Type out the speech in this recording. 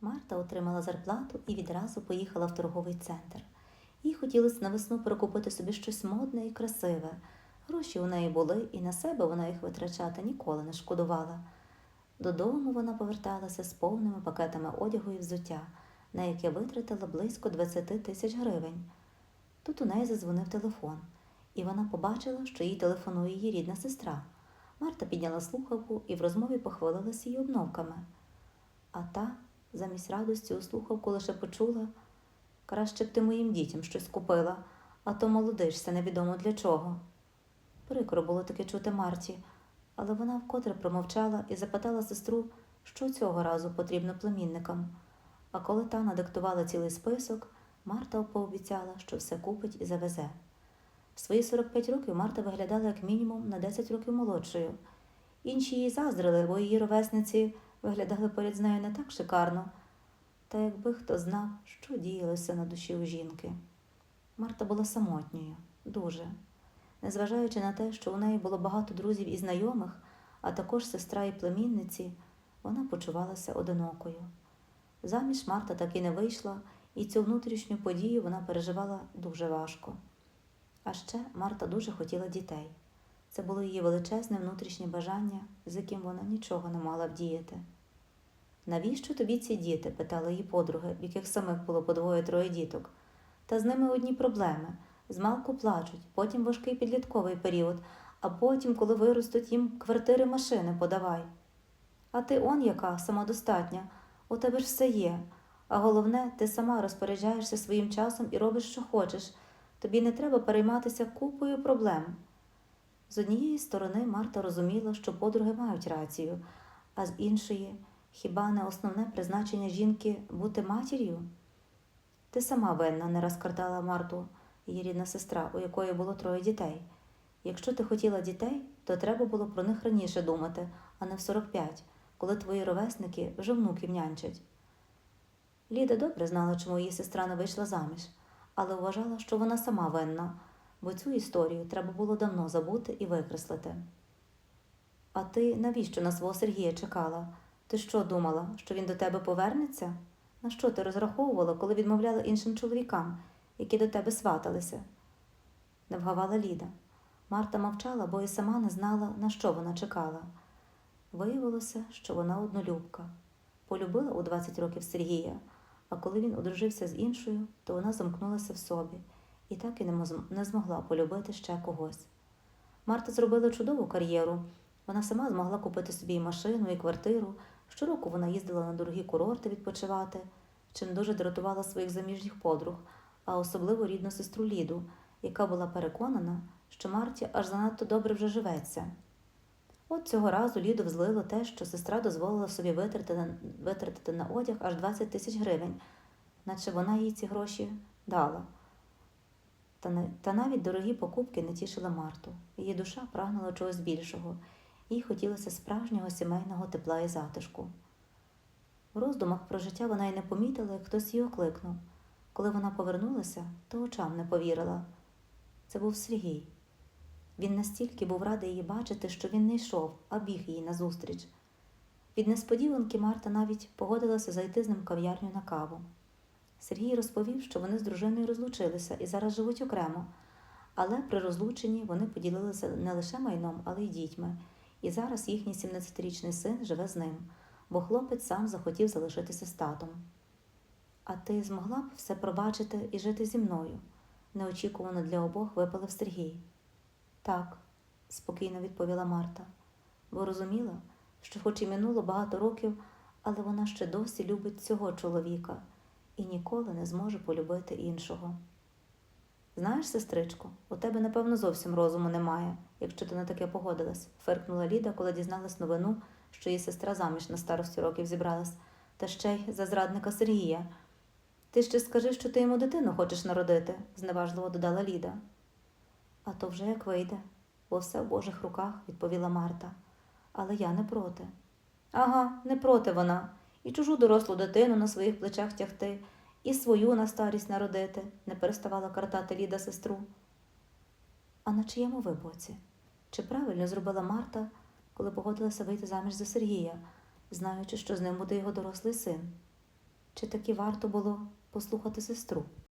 Марта отримала зарплату і відразу поїхала в торговий центр. Їй хотілося на весну перекупити собі щось модне і красиве. Гроші у неї були, і на себе вона їх витрачати ніколи не шкодувала. Додому вона поверталася з повними пакетами одягу і взуття, на яке витратила близько 20 тисяч гривень. Тут у неї задзвонив телефон, і вона побачила, що їй телефонує її рідна сестра. Марта підняла слухавку і в розмові похвалилася її обновками. А та, замість радості у слухавку лише почула краще б ти моїм дітям щось купила, а то молодишся невідомо для чого. Прикро було таке чути Марті, але вона вкотре промовчала і запитала сестру, що цього разу потрібно племінникам. А коли та надиктувала цілий список, Марта пообіцяла, що все купить і завезе. В свої 45 років Марта виглядала як мінімум на 10 років молодшою. Інші її заздрили, бо її ровесниці виглядали поряд з нею не так шикарно. Та якби хто знав, що діялося на душі у жінки. Марта була самотньою, дуже. Незважаючи на те, що у неї було багато друзів і знайомих, а також сестра і племінниці, вона почувалася одинокою. Заміж Марта так і не вийшла, і цю внутрішню подію вона переживала дуже важко. А ще Марта дуже хотіла дітей. Це було її величезне внутрішнє бажання, з яким вона нічого не могла вдіяти. Навіщо тобі ці діти? питали її подруги, в яких самих було по двоє-троє діток. Та з ними одні проблеми. Змалку плачуть, потім важкий підлітковий період, а потім, коли виростуть їм квартири машини подавай. А ти он яка самодостатня, у тебе ж все є. А головне, ти сама розпоряджаєшся своїм часом і робиш, що хочеш. Тобі не треба перейматися купою проблем. З однієї сторони Марта розуміла, що подруги мають рацію, а з іншої, хіба не основне призначення жінки бути матір'ю? Ти сама винна, не раз картала Марту, її рідна сестра, у якої було троє дітей. Якщо ти хотіла дітей, то треба було про них раніше думати, а не в 45, коли твої ровесники вже внуків нянчать. Ліда добре знала, чому її сестра не вийшла заміж, але вважала, що вона сама винна, бо цю історію треба було давно забути і викреслити. А ти навіщо на свого Сергія чекала? Ти що думала, що він до тебе повернеться? На що ти розраховувала, коли відмовляла іншим чоловікам, які до тебе сваталися? Не вгавала Ліда. Марта мовчала, бо і сама не знала, на що вона чекала. Виявилося, що вона однолюбка. Полюбила у 20 років Сергія, а коли він одружився з іншою, то вона замкнулася в собі і так і не змогла полюбити ще когось. Марта зробила чудову кар'єру. Вона сама змогла купити собі і машину, і квартиру. Щороку вона їздила на дорогі курорти відпочивати, чим дуже дратувала своїх заміжніх подруг, а особливо рідну сестру Ліду, яка була переконана, що Марті аж занадто добре вже живеться. От цього разу Ліду взлило те, що сестра дозволила собі витратити витратити на одяг аж 20 тисяч гривень, наче вона їй ці гроші дала. Та, навіть дорогі покупки не тішили Марту. Її душа прагнула чогось більшого, їй хотілося справжнього сімейного тепла і затишку. В роздумах про життя вона й не помітила, як хтось її окликнув. Коли вона повернулася, то очам не повірила. Це був Сергій. Він настільки був радий її бачити, що він не йшов, а біг їй назустріч. Від несподіванки Марта навіть погодилася зайти з ним кав'ярню на каву. Сергій розповів, що вони з дружиною розлучилися і зараз живуть окремо, але при розлученні вони поділилися не лише майном, але й дітьми, і зараз їхній 17-річний син живе з ним, бо хлопець сам захотів залишитися з татом. А ти змогла б все пробачити і жити зі мною? неочікувано для обох випалив Сергій. Так, спокійно відповіла Марта, бо розуміла, що хоч і минуло багато років, але вона ще досі любить цього чоловіка і ніколи не зможе полюбити іншого. Знаєш, сестричко, у тебе, напевно, зовсім розуму немає, якщо ти на таке погодилась, фиркнула Ліда, коли дізналась новину, що її сестра заміж на старості років зібралась, та ще й за зрадника Сергія. Ти ще скажи, що ти йому дитину хочеш народити, зневажливо додала Ліда. А то вже як вийде, бо все в Божих руках, відповіла Марта. Але я не проти. Ага, не проти вона. І чужу дорослу дитину на своїх плечах тягти, і свою на старість народити, не переставала картати Ліда сестру. А на чиєму ви боці? Чи правильно зробила Марта, коли погодилася вийти заміж за Сергія, знаючи, що з ним буде його дорослий син? Чи таки варто було послухати сестру?